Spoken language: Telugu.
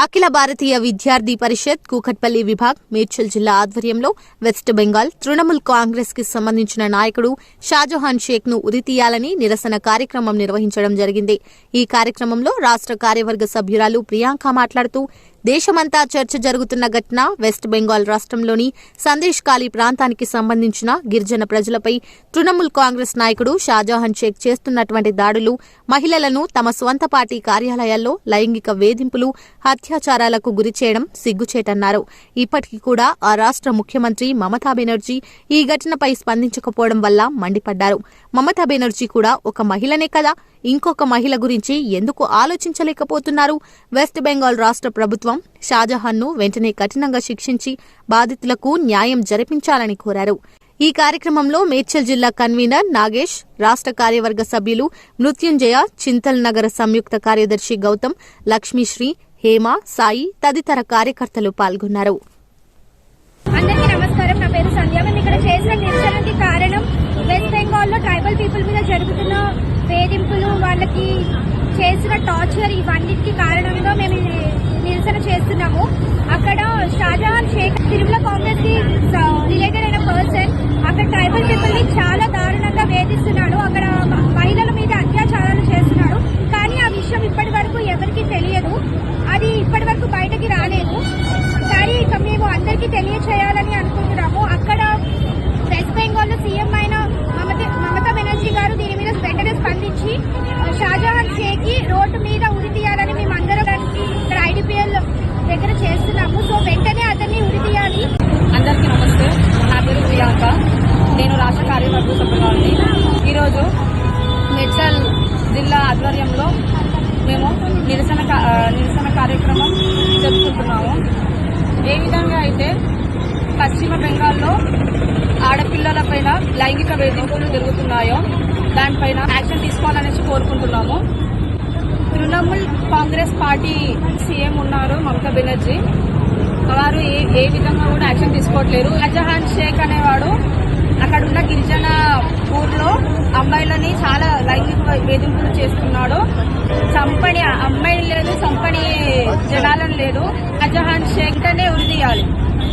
అఖిల భారతీయ విద్యార్థి పరిషత్ కూకట్పల్లి విభాగ్ మేడ్చల్ జిల్లా ఆధ్వర్యంలో వెస్ట్ బెంగాల్ తృణమూల్ కాంగ్రెస్కి సంబంధించిన నాయకుడు షాజహాన్ షేక్ను ఉరితీయాలని నిరసన కార్యక్రమం నిర్వహించడం జరిగింది. ఈ కార్యక్రమంలో రాష్ట్ర కార్యవర్గ సభ్యురాలు ప్రియాంక మాట్లాడుతూ దేశమంతా చర్చ జరుగుతున్న ఘటన వెస్ట్ బెంగాల్ రాష్ట్రంలోని సందేశ్ ఖాళీ ప్రాంతానికి సంబంధించిన గిరిజన ప్రజలపై తృణమూల్ కాంగ్రెస్ నాయకుడు షాజహాన్ షేక్ చేస్తున్నటువంటి దాడులు మహిళలను తమ స్వంత పార్టీ కార్యాలయాల్లో లైంగిక వేధింపులు అత్యాచారాలకు గురి చేయడం సిగ్గుచేటన్నారు. ఇప్పటికీ కూడా ఆ రాష్ట్ర ముఖ్యమంత్రి మమతా బెనర్జీ ఈ ఘటనపై స్పందించకపోవడం వల్ల మండిపడ్డారు. మమతా బెనర్జీ కూడా ఒక మహిళనే కదా ఇంకొక మహిళ గురించి ఎందుకు ఆలోచించలేకపోతున్నారు? వెస్ట్ బెంగాల్ రాష్ట్ర ప్రభుత్వం షాజహాన్ను వెంటనే కఠినంగా శిక్షించి బాధితులకు న్యాయం జరిపించాలని కోరారు. ఈ కార్యక్రమంలో మేడ్చల్ జిల్లా కన్వీనర్ నాగేష్ రాష్ట్ర కార్యవర్గ సభ్యులు మృత్యుంజయ చింతల్ నగర సంయుక్త కార్యదర్శి గౌతమ్ లక్ష్మీశ్రీ హేమ సాయి తదితర కార్యకర్తలు పాల్గొన్నారు. అందరికీ నమస్కారం. నా పేరు సంధ్య. మేము ఇక్కడ చేసిన నిరసనకి కారణం వెస్ట్ బెంగాల్లో ట్రైబల్ పీపుల్ మీద జరుగుతున్న వేధింపులు వాళ్ళకి చేసిన టార్చర్ ఇవన్నిటికీ కారణంగా మేము నిరసన చేస్తున్నాము. అక్కడ షాజహాన్ షేక్ తిరుమల కాంగ్రెస్కి రిలేటెడ్ అయిన పర్సన్ అక్కడ ట్రైబల్ పీపుల్ని చాలా దారుణంగా వేధిస్తున్నాడు. అక్కడ మహిళల మీద అత్యాచారాలు చేస్తున్నాడు. కానీ ఆ విషయం ఇప్పటి వరకు ఎవరికి తెలియదు. అది ఇప్పటి వరకు బయటకి రాలేదు. కానీ ఇక మేము అందరికీ తెలియచేయాలని అనుకుంటున్నాము. అక్కడ వెస్ట్ బెంగాల్లో సీఎం అయిన మమత మమతా బెనర్జీ గారు దీని మీద వెంటనే స్పందించి ఆ, షాజహాన్ షేక్ రోడ్డు మీద ఉరి తీయాలని మేము అందరం ఇక్కడ ఐడిపిఎల్ దగ్గర చేస్తున్నాము సో వెంటనే అతన్ని ఉరి తీయాలి అందరికీ నమస్తే నా పేరు ప్రియాంక నేను రాష్ట్ర కార్యవర్గ ఈరోజు మెడ్చల్ జిల్లా ఆధ్వర్యంలో మేము నిరసన నిరసన కార్యక్రమం జరుపుకుంటున్నాము. ఏ విధంగా అయితే పశ్చిమ బెంగాల్లో ఆడపిల్లలపైన లైంగిక వేధింపులు జరుగుతున్నాయో దానిపైన యాక్షన్ తీసుకోవాలనేసి కోరుకుంటున్నాము. తృణమూల్ కాంగ్రెస్ పార్టీ సీఎం ఉన్నారు మమతా బెనర్జీ. వారు ఏ ఏ విధంగా కూడా యాక్షన్ తీసుకోవట్లేరు అజహాన్ షేక్ అనేవాడు అక్కడ ఉన్న గిరిజన ఊర్లో అమ్మాయిలని చాలా లైంగిక వేధింపులు చేస్తున్నాడు. చంపని అమ్మాయిలు లేదు చంపని జనాలను లేదు. అజహాన్ షేక్ అనే ఉరి